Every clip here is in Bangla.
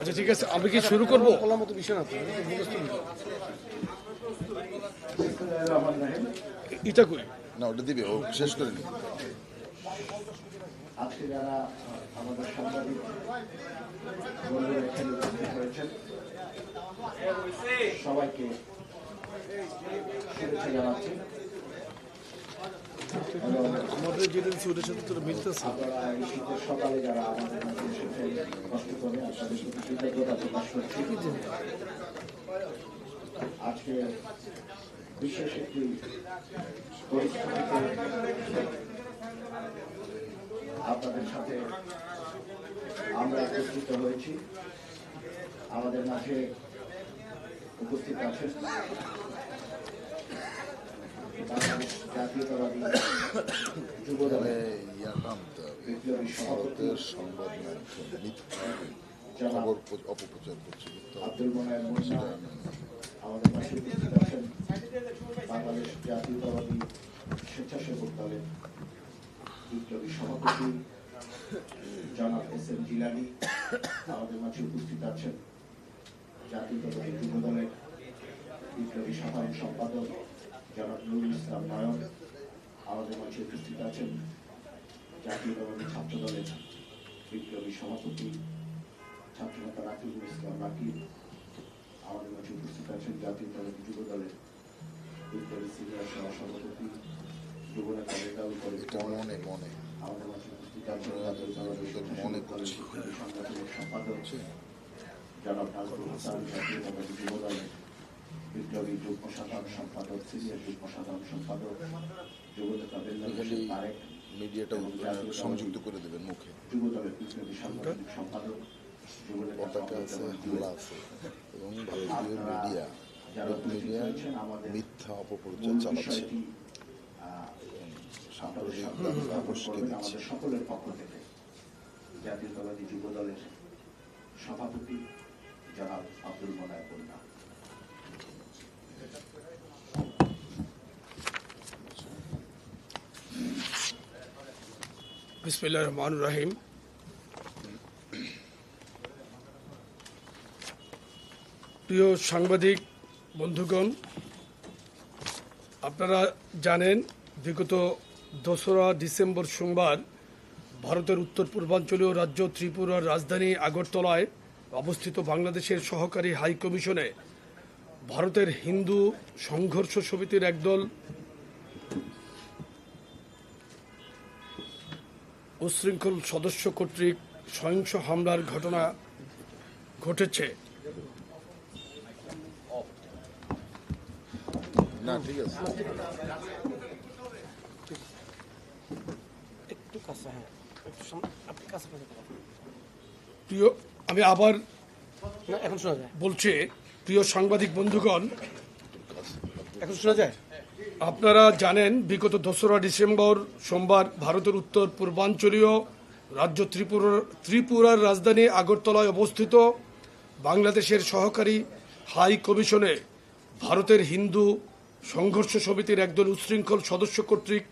আচ্ছা ঠিক আছে আমি কি শুরু করব? বলার মতো বিষয় না এটা কই? না ওটা দিবে ও শেষ করে নি আজকে যারা আমাদের সাংবাদিক বন্ধুরা এখানে উপস্থিত হয়েছেন সবাইকে শুভেচ্ছা জানাচ্ছি। আমাদের যেটা দিচ্ছি সাথে তোর মিলতেছে। সকালে যারা আমাদের কষ্ট করে আপনাদের করছি আজকে বিশেষ আপনাদের সাথে আমরা একত্রিত হয়েছি। আমাদের মাঝে উপস্থিত আছেন বাংলাদেশ জাতীয়তাবাদী যুবদলের ইয়ার নাম তো বিপ্লবী সভাপতি ভারতের সংবাদ মাধ্যম মিথ্যা খবর অপপ্রচার করছে বাংলাদেশ জাতীয়তাবাদী স্বেচ্ছাসেবক দলের বিপ্লবী সভাপতি জনাব এস এম জিলানি। আমাদের মাঝে উপস্থিত আছেন জাতীয়তাবাদী যুব দলের বিপ্লবী সাধারণ সম্পাদক জনাব নুরুল ইসলাম নয়ন আমাদের মাঝে উপস্থিত আছেন জাতীয়তাবাদী ছাত্র দলের বিপ্লবী সভাপতি ছাত্রনেতা রাকিবুল ইসলাম রাকিব আমাদের মাঝে উপস্থিত আছেন জাতীয়তাবাদী যুব দলের বিপ্লবী সিনিয়র সহসভাপতি যুবনেতা রেজাউল করিম মনে মনে আমাদের মাঝে উপস্থিত আছেন জাতীয়তাবাদী মনে করছি। বিপ্লবী সংগঠনের সম্পাদক জনাব নাজরুল হাসান জাতীয়তাবাদী যুব দলের বিপ্লবী যুগ্ম সাধারণ সম্পাদক সিনিয়র যুগ্ম সাধারণ সম্পাদক যুবনেতা বেল্লাল তারেক মিডিয়াটা সংযুক্ত করে দেবেন মুখে। বিপ্লবী সাংগঠনিক সম্পাদক যুবনেতা পতাকা আছে সম্পাদক হামলা আছে এবং ভারতীয় মিডিয়া মিডিয়া মিথ্যা অপপ্রচার চালাচ্ছে। সাম্প্রদায়িক দিচ্ছে সকলের পক্ষ থেকে জাতীয়তাবাদী যুব দলের সভাপতি জনাব আব্দুল মোনায় কন্যা। বিসমিল্লাহ রহমান রাহিম। প্রিয় সাংবাদিক, বন্ধুগণ, আপনারা জানেন, বিগত দোসরা ডিসেম্বর সোমবার ভারতের উত্তর পূর্বাঞ্চলীয় রাজ্য ত্রিপুরার রাজধানী আগরতলায় অবস্থিত বাংলাদেশের সহকারী হাই কমিশনে ভারতের হিন্দু সংঘর্ষ সমিতির একদল উশৃঙ্খল সদস্য কর্তৃক সহিংস হামলার ঘটনা ঘটেছে। না ঠিক আছে। একটু কাছে হ্যাঁ। প্রিয় আমি আবার না এখন শোনা যায়। বলছি প্রিয় সাংবাদিক বন্ধুগণ এখন শোনা যায়? আপনারা জানেন, বিগত দোসরা ডিসেম্বর সোমবার ভারতের উত্তর পূর্বাঞ্চলীয় রাজ্য ত্রিপুরা, ত্রিপুরার রাজধানী আগরতলায় অবস্থিত বাংলাদেশের সহকারী হাই কমিশনে ভারতের হিন্দু সংঘর্ষ সমিতির একদল উচ্ছৃঙ্খল সদস্য কর্তৃক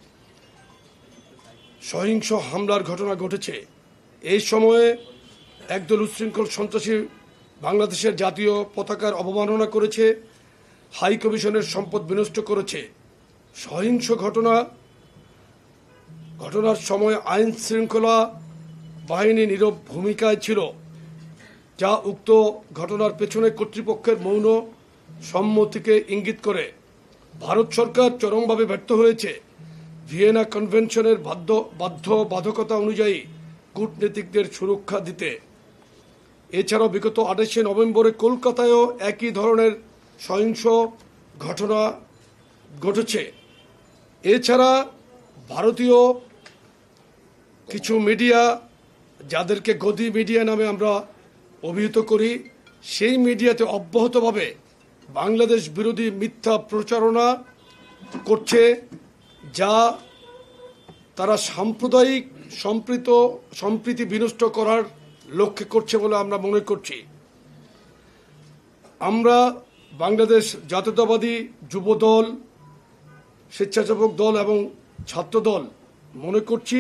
সহিংস হামলার ঘটনা ঘটেছে। এই সময়ে একদল উচ্ছৃঙ্খল সন্ত্রাসী বাংলাদেশের জাতীয় পতাকার অবমাননা করেছে, হাই কমিশনের সম্পদ বিনষ্ট করেছে। সহিংস ঘটনা। ঘটনার সময় আইন শৃঙ্খলা বাহিনী নীরব ভূমিকায় ছিল, যা উক্ত ঘটনার পেছনে কর্তৃপক্ষের মৌন সম্মতিকে ইঙ্গিত করে। ভারত সরকার চরমভাবে ব্যর্থ হয়েছে। ভিয়েনা কনভেনশনের বাধ্য বাধ্য বাধকতা অনুযায়ী কূটনীতিকদের সুরক্ষা দিতে। এছাড়াও বিগত আঠাশে নভেম্বরে কলকাতায়ও একই ধরনের সহিংস ঘটনা ঘটেছে। এছাড়া ভারতীয় কিছু মিডিয়া, যাদেরকে গদি মিডিয়া নামে আমরা অভিহিত করি, সেই মিডিয়াতে অব্যাহতভাবে বাংলাদেশ বিরোধী মিথ্যা প্রচারণা করছে, যা তারা সাম্প্রদায়িক সম্প্রীত, সম্প্রীতি বিনষ্ট করার লক্ষ্যে করছে বলে আমরা মনে করছি। আমরা বাংলাদেশ জাতীয়তাবাদী যুবদল স্বেচ্ছাসেবক দল এবং ছাত্রদল, মনে করছি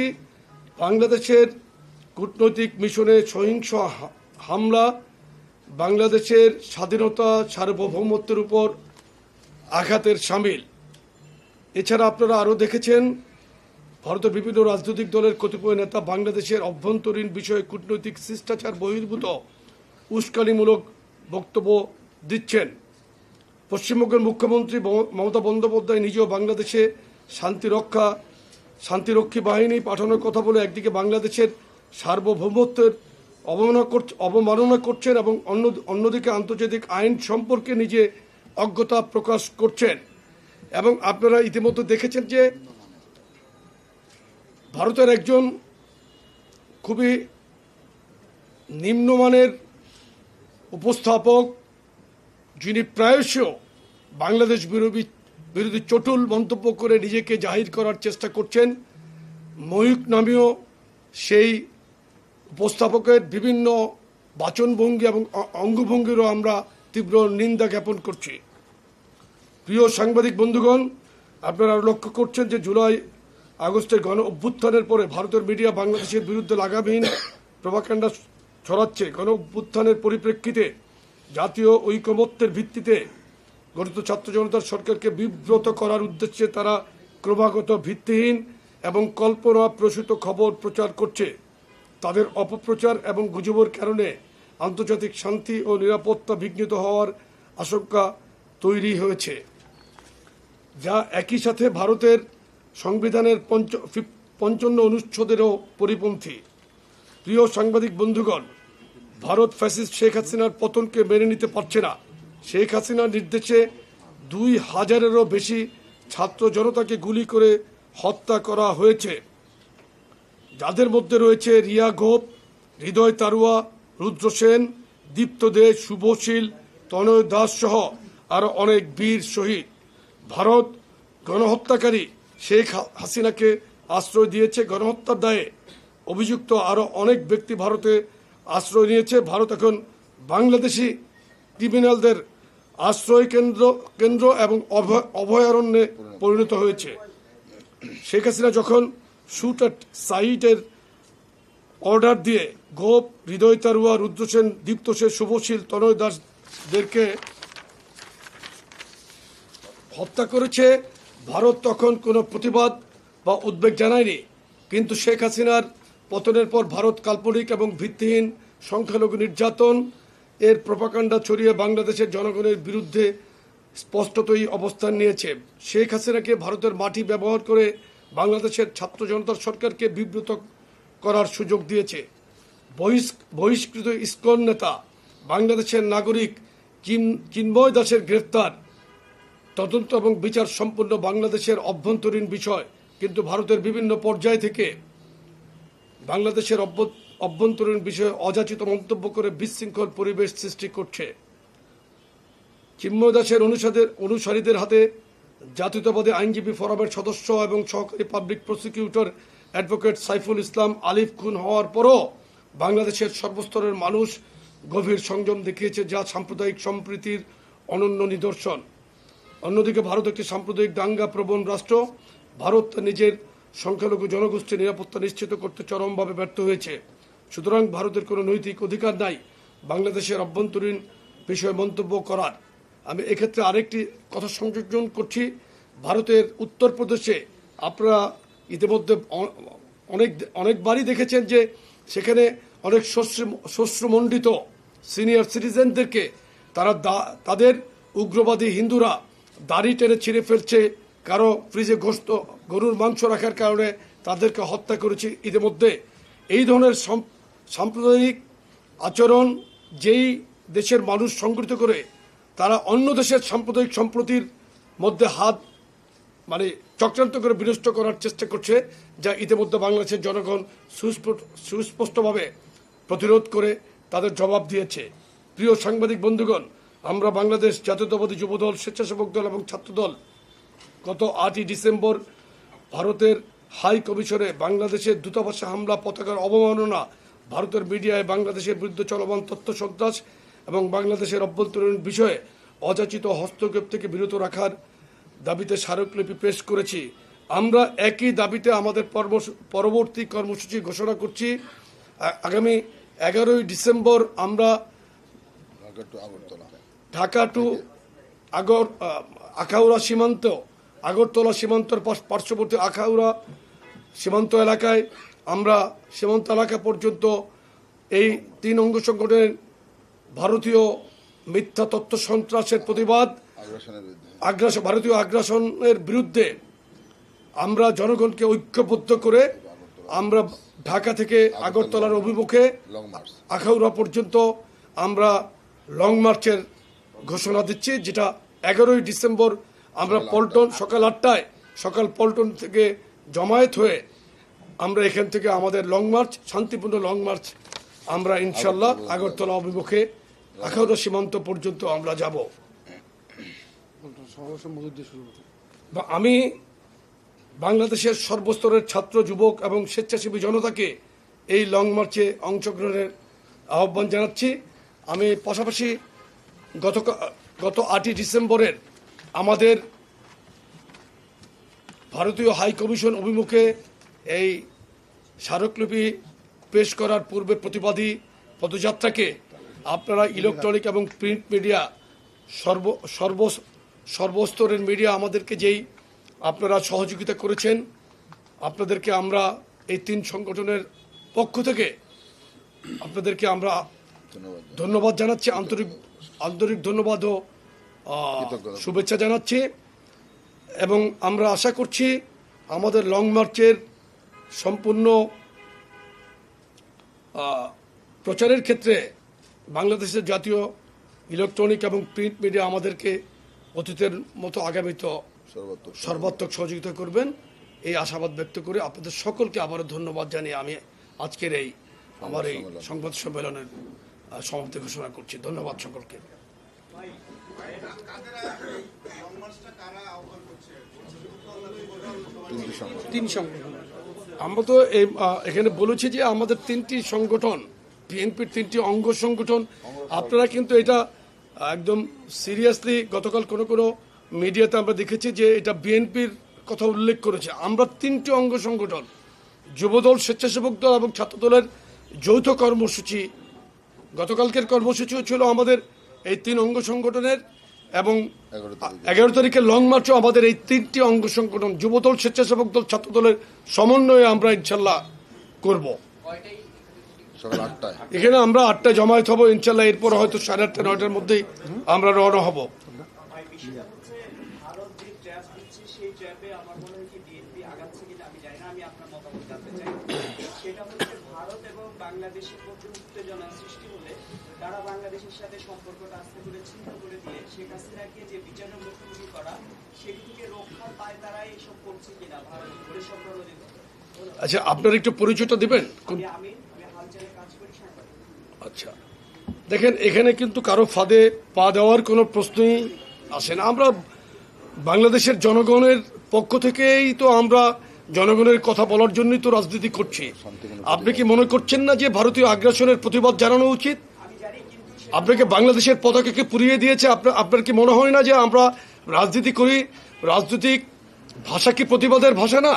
বাংলাদেশের কূটনৈতিক মিশনে সহিংস হামলা বাংলাদেশের স্বাধীনতা সার্বভৌমত্বের উপর আঘাতের সামিল। এছাড়া আপনারা আরও দেখেছেন, ভারতের বিভিন্ন রাজনৈতিক দলের কতিপয় নেতা বাংলাদেশের অভ্যন্তরীণ বিষয়ে কূটনৈতিক শিষ্টাচার বহির্ভূত উস্কানিমূলক বক্তব্য দিচ্ছেন। পশ্চিমবঙ্গের মুখ্যমন্ত্রী মম- মমতা বন্দ্যোপাধ্যায় নিজেও বাংলাদেশে শান্তি রক্ষা শান্তিরক্ষী বাহিনী পাঠানোর কথা বলে একদিকে বাংলাদেশের সার্বভৌমত্বের অবমাননা করছে, অবমাননা করছেন এবং অন্য, অন্যদিকে আন্তর্জাতিক আইন সম্পর্কে নিজে অজ্ঞতা প্রকাশ করছেন। এবং আপনারা ইতিমধ্যে দেখেছেন যে ভারতের একজন খুবই নিম্নমানের উপস্থাপক যিনি প্রায়শ বাংলাদেশ বিরোধী বিরোধী চটুল মন্তব্য করে নিজেকে জাহির করার চেষ্টা করছেন ময়ূক নামীয় সেই উপস্থাপকের বিভিন্ন বাচনভঙ্গি এবং অঙ্গভঙ্গিরও আমরা তীব্র নিন্দা জ্ঞাপন করছি। প্রিয় সাংবাদিক বন্ধুগণ, আপনারা লক্ষ্য করছেন যে জুলাই আগস্টের গণ অভ্যুত্থানের পরে ভারতের মিডিয়া বাংলাদেশের বিরুদ্ধে লাগামহীন প্রভাকাণ্ডা ছড়াচ্ছে। গণ অভ্যুত্থানের পরিপ্রেক্ষিতে জাতীয় ঐকমত্যের ভিত্তিতে গঠিত ছাত্র জনতার সরকারকে বিব্রত করার উদ্দেশ্যে তারা ক্রমাগত ভিত্তিহীন এবং কল্পনা প্রসূত খবর প্রচার করছে। তাদের অপপ্রচার এবং গুজবের কারণে আন্তর্জাতিক শান্তি ও নিরাপত্তা বিঘ্নিত হওয়ার আশঙ্কা তৈরি হয়েছে। যা একই সাথে ভারতের সংবিধানের পঞ্চ পঞ্চান্ন অনুচ্ছেদেরও পরিপন্থী। প্রিয় সাংবাদিক বন্ধুগণ ভারত ফ্যাসিস্ট শেখ হাসিনার পতনকে মেনে নিতে পারছে না। শেখ হাসিনার নির্দেশে দুই হাজারেরও বেশি ছাত্র জনতাকে গুলি করে হত্যা করা হয়েছে। যাদের মধ্যে রয়েছে রিয়া ঘোপ হৃদয় তারুয়া, রুদ্র সেন, দীপ্ত দে, শুভশীল, তনয় দাস সহ আরও অনেক বীর শহীদ। ভারত গণহত্যাকারী শেখ হাসিনাকে আশ্রয় দিয়েছে গণহত্যার দায়ে। অভিযুক্ত আরও অনেক ব্যক্তি ভারতে আশ্রয় নিয়েছে ভারত এখন বাংলাদেশি ক্রিমিনালদের আশ্রয় কেন্দ্র কেন্দ্র এবং অভয়, অভয়ারণ্যে পরিণত হয়েছে। শেখ হাসিনা যখন শুট অ্যাট সাইটের অর্ডার দিয়ে গোপ, হৃদয় তারুয়া রুদ্রসেন দীপ্ত সেন, শুভশীল, তনয় দাসদেরকে হত্যা করেছে, ভারত তখন কোনো প্রতিবাদ বা উদ্বেগ জানায়নি। কিন্তু শেখ হাসিনার পতনের পর ভারত কাল্পনিক এবং ভিত্তিহীন সংখ্যালঘু নির্যাতন। এর প্রপাকাণ্ডা ছড়িয়ে বাংলাদেশের জনগণের বিরুদ্ধে স্পষ্টতই অবস্থান নিয়েছে। শেখ হাসিনাকে ভারতের মাটি ব্যবহার করে বাংলাদেশের ছাত্র জনতার সরকারকে বিব্রত করার সুযোগ দিয়েছে। বহিষ্ক- বহিষ্কৃত ইস্কন নেতা, বাংলাদেশের নাগরিক চিন- চিন্ময় দাসের গ্রেফতার। তদন্ত এবং বিচার সম্পূর্ণ বাংলাদেশের অভ্যন্তরীণ বিষয়, কিন্তু ভারতের বিভিন্ন পর্যায় থেকে বাংলাদেশের অভ্যন্তরীণ বিষয়ে অযাচিত মন্তব্য করে বিশৃঙ্খল পরিবেশ সৃষ্টি করছে। চিন্ময় দাসের অনুসাদের অনুসারীদের হাতে জাতীয়তাবাদী আইনজীবী ফোরামের সদস্য এবং সহকারী public prosecutor advocate Saiful Islam Alif খুন হওয়ার পরও বাংলাদেশের সর্বস্তরের মানুষ গভীর সংযম দেখিয়েছে, যা সাম্প্রদায়িক সম্প্রীতির অনন্য নিদর্শন। অন্যদিকে ভারত একটি সাম্প্রদায়িক দাঙ্গা প্রবণ রাষ্ট্র। ভারত নিজের সংখ্যালঘু জনগোষ্ঠীর নিরাপত্তা নিশ্চিত করতে চরমভাবে ব্যর্থ হয়েছে। সুতরাং ভারতের কোনো নৈতিক অধিকার নাই। বাংলাদেশের অভ্যন্তরীণ বিষয়ে মন্তব্য করার। আমি এক্ষেত্রে আরেকটি কথা সংযোজন করছি। ভারতের উত্তরপ্রদেশে আপনারা ইতিমধ্যে অনেক, অনেকবারই দেখেছেন যে সেখানে অনেক শস্য শস্যমণ্ডিত সিনিয়র সিটিজেনদেরকে তারা তাদের উগ্রবাদী হিন্দুরা দাড়ি টেনে ছিঁড়ে ফেলছে। কারও ফ্রিজে গোস্ত গরুর মাংস রাখার কারণে তাদেরকে হত্যা করেছে ইতিমধ্যে। এই ধরনের সাম্প্রদায়িক আচরণ যেই দেশের মানুষ সংগঠিত করে, তারা অন্য দেশের সাম্প্রদায়িক সম্প্রতির মধ্যে হাত মানে চক্রান্ত করে বিনষ্ট করার চেষ্টা করছে, যা ইতিমধ্যে বাংলাদেশের জনগণ সুস্পষ্ট- সুস্পষ্টভাবে প্রতিরোধ করে তাদের জবাব দিয়েছে। প্রিয় সাংবাদিক বন্ধুগণ, আমরা বাংলাদেশ জাতীয়তাবাদী যুবদল, স্বেচ্ছাসেবক দল এবং ছাত্রদল গত আটই ডিসেম্বর ভারতের হাই কমিশনে বাংলাদেশের দূতাবাসে হামলা, পতাকার অবমাননা, ভারতের মিডিয়ায় বাংলাদেশের বিরুদ্ধে চলমান তথ্য সন্ত্রাস এবং বাংলাদেশের অভ্যন্তরীণ বিষয়ে অযাচিত হস্তক্ষেপ থেকে বিরত রাখার দাবিতে স্মারকলিপি পেশ করেছি। আমরা একই দাবিতে আমাদের পরবর্তী কর্মসূচি ঘোষণা করছি। আগামী এগারোই ডিসেম্বর আমরা ঢাকা টু আগর আখাউড়া সীমান্ত আগরতলা সীমান্তর পার্শ্ববর্তী আখাউড়া সীমান্ত এলাকায় আমরা সীমান্ত এলাকা পর্যন্ত এই তিন অঙ্গ সংগঠনের ভারতীয় মিথ্যা তথ্য সন্ত্রাসের প্রতিবাদ আগ্রাসন ভারতীয় আগ্রাসনের বিরুদ্ধে আমরা জনগণকে ঐক্যবদ্ধ করে আমরা ঢাকা থেকে আগরতলার অভিমুখে আখাউড়া পর্যন্ত আমরা লং মার্চের ঘোষণা দিচ্ছি যেটা এগারোই ডিসেম্বর আমরা পল্টন সকাল আটটায় সকাল পল্টন থেকে জমায়েত হয়ে আমরা এখান থেকে আমাদের লং মার্চ শান্তিপূর্ণ লং মার্চ আমরা ইনশাল্লাহ আগরতলা অভিমুখে। আখাউড়া সীমান্ত পর্যন্ত আমরা যাব। আমি বাংলাদেশের সর্বস্তরের ছাত্র যুবক এবং স্বেচ্ছাসেবী জনতাকে এই লং মার্চে অংশগ্রহণের আহ্বান জানাচ্ছি। আমি পাশাপাশি গত গত আটই ডিসেম্বরের আমাদের ভারতীয় হাই কমিশন অভিমুখে এই স্মারকলিপি পেশ করার পূর্বে প্রতিবাদী পদযাত্রাকে আপনারা ইলেকট্রনিক এবং প্রিন্ট মিডিয়া সর্ব সর্ব সর্বস্তরের মিডিয়া আমাদেরকে যেই আপনারা সহযোগিতা করেছেন আপনাদেরকে আমরা এই তিন সংগঠনের পক্ষ থেকে আপনাদেরকে আমরা ধন্যবাদ জানাচ্ছি আন্তরিক আন্তরিক ধন্যবাদ ও আহ, কৃতজ্ঞতা। শুভেচ্ছা জানাচ্ছি এবং আমরা আশা করছি আমাদের লং মার্চের সম্পূর্ণ প্রচারের ক্ষেত্রে বাংলাদেশের জাতীয় ইলেকট্রনিক এবং প্রিন্ট মিডিয়া আমাদেরকে অতীতের মতো আগামীতে সর্বাত্মক সহযোগিতা করবেন। এই আশাবাদ ব্যক্ত করে আপনাদের সকলকে আবারও ধন্যবাদ জানিয়ে আমি আজকের এই আমার এই সংবাদ সম্মেলনের সমাপ্তি ঘোষণা করছি। ধন্যবাদ সকলকে। তিন সংগঠন। আমরা তো এখানে বলেছি যে আমাদের তিনটি সংগঠন বিএনপির তিনটি অঙ্গ সংগঠন। আপনারা কিন্তু এটা একদম সিরিয়াসলি গতকাল কোনো কোনো মিডিয়াতে আমরা দেখেছি যে এটা বিএনপির কথা উল্লেখ করেছে। আমরা তিনটি অঙ্গ সংগঠন, যুবদল, স্বেচ্ছাসেবক দল এবং ছাত্রদলের যৌথ কর্মসূচি, গতকালকের কর্মসূচিও ছিল আমাদের এই তিন অঙ্গ সংগঠনের এবং এগারো তারিখে। লং মার্চও আমাদের এই তিনটি অঙ্গ সংগঠন যুবদল স্বেচ্ছাসেবক দল ছাত্রদলের সমন্বয়ে আমরা ইনশাল্লাহ করব। আটটায়। এখানে আমরা আটটায় জমায়েত হব ইনশাল্লাহ এরপর হয়তো সাড়ে আটটা নয়টার মধ্যেই আমরা রওনা হব। ভাই বিষয়টা হচ্ছে ভারত যে ট্র্যাপ দিচ্ছে সেই ট্র্যাপে আমার কি বিএনপি আগাচ্ছে কিনা আমি জানি না আমি আপনার মতামত জানতে চাই। সেটা ভারত এবং বাংলাদেশের মধ্যে উত্তেজনা সৃষ্টি হলে তারা বাংলাদেশের সাথে সম্পর্কটা আস্তে করে ছিন্ন করে দিয়ে শেখ হাসিনাকে যে বিচারের মুখোমুখি করা সেটি থেকে রক্ষা পায় তারা এইসব করছে কিনা ভারত ঘুরে সম্প্রদিত আচ্ছা আপনার একটু পরিচয়টা দিবেন? আমি আচ্ছা। দেখেন এখানে কিন্তু কারও ফাঁদে পা দেওয়ার কোনো প্রশ্নই আসে না। আমরা বাংলাদেশের জনগণের পক্ষ থেকেই তো আমরা জনগণের কথা বলার জন্যই তো রাজনীতি করছি। আপনি কি মনে করছেন না যে ভারতীয় আগ্রাসনের প্রতিবাদ জানানো উচিত? আপনাকে বাংলাদেশের পতাকাকে পুড়িয়ে দিয়েছে? আপনার কি মনে হয় না যে আমরা রাজনীতি করি? রাজনৈতিক ভাষা কি প্রতিবাদের ভাষা না?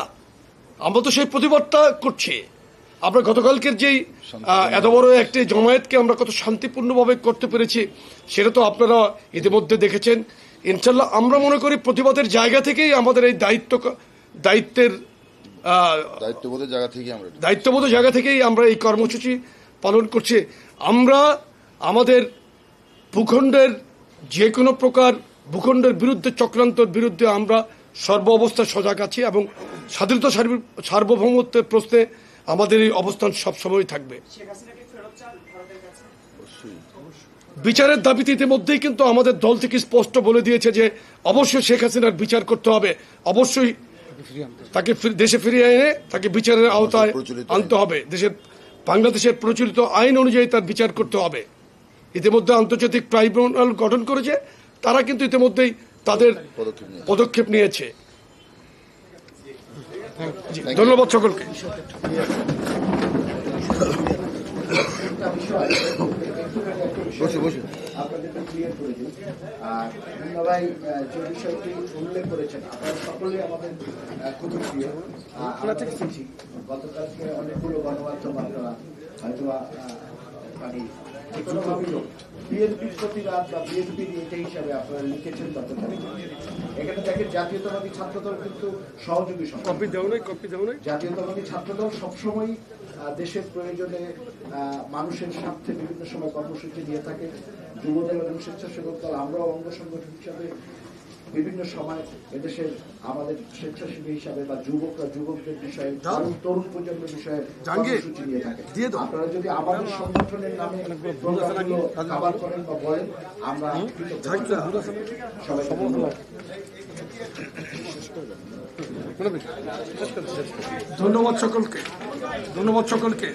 আমরা তো সেই প্রতিবাদটা করছি। আমরা গতকালকের যেই এত বড় একটি জমায়েতকে আমরা কত শান্তিপূর্ণভাবে করতে পেরেছি, সেটা তো আপনারা ইতিমধ্যে দেখেছেন। ইনশাল্লাহ আমরা মনে করি প্রতিবাদের জায়গা থেকেই আমাদের এই দায়িত্ব দায়িত্বের দায়িত্ববোধের জায়গা থেকে আমরা এটা- দায়িত্ববোধ জায়গা থেকেই আমরা এই কর্মসূচি পালন করছি। আমরা আমাদের ভূখণ্ডের যে কোনো প্রকার ভূখণ্ডের বিরুদ্ধে চক্রান্তর বিরুদ্ধে আমরা সর্ব অবস্থায় সজাগ আছি এবং স্বাধীনতা সার্বভৌমত্বের প্রশ্নে আমাদের এই অবস্থান সবসময় থাকবে। বিচারের দাবিতে ইতিমধ্যেই কিন্তু আমাদের দল থেকে স্পষ্ট বলে দিয়েছে যে অবশ্যই শেখ হাসিনার বিচার করতে হবে। অবশ্যই তাকে ফির- দেশে ফিরিয়ে এনে তাকে বিচারের আওতায় আনতে হবে। দেশের বাংলাদেশের প্রচলিত আইন অনুযায়ী তার বিচার করতে হবে। ইতিমধ্যে আন্তর্জাতিক ট্রাইব্যুনাল গঠন করেছে। তারা কিন্তু ইতিমধ্যেই তাদের পদক্ষেপ নিয়েছে। ধন্যবাদ সকলকে। একটা বিষয় বসে বসে। আপনাদেরকে ক্লিয়ার করে দিন আর ভাই যে বিষয়টি উল্লেখ করেছেন। আপনারা সকলেই আমাদের আহ, প্রিয় আমরা দেখেছি গতকালকে অনেকগুলো গণমাধ্যম আপনারা হয়তো আহ, মানে যে কোনোভাবেই হোক বিএনপির প্রতিবাদ বা বিএনপির এটা হিসাবে আপনারা লিখেছেন এখানে দেখেন জাতীয়তাবাদী ছাত্রদল কিন্তু সহযোগী সংগঠন কপি দেও নাই কপি দেও নাই। জাতীয়তাবাদী ছাত্রদল সবসময় দেশের প্রয়োজনে আহ, মানুষের স্বার্থে বিভিন্ন সময় কর্মসূচি দিয়ে থাকে। যুবদল এবং স্বেচ্ছাসেবক দল আমরাও অঙ্গ সংগঠন হিসাবে বিভিন্ন সময় এদেশের আমাদের স্বেচ্ছাসেবী হিসাবে বা যুবকরা যুবকদের বিষয়ে তরুণ প্রজন্মের বিষয়ে কর্মসূচি দিয়ে থাকে। আপনারা যদি আমাদের সংগঠনের নামে খাবার করেন বা বলেন আমরা কৃতজ্ঞ সবাইকে ধন্যবাদ। ধন্যবাদ সকলকে। ধন্যবাদ সকলকে।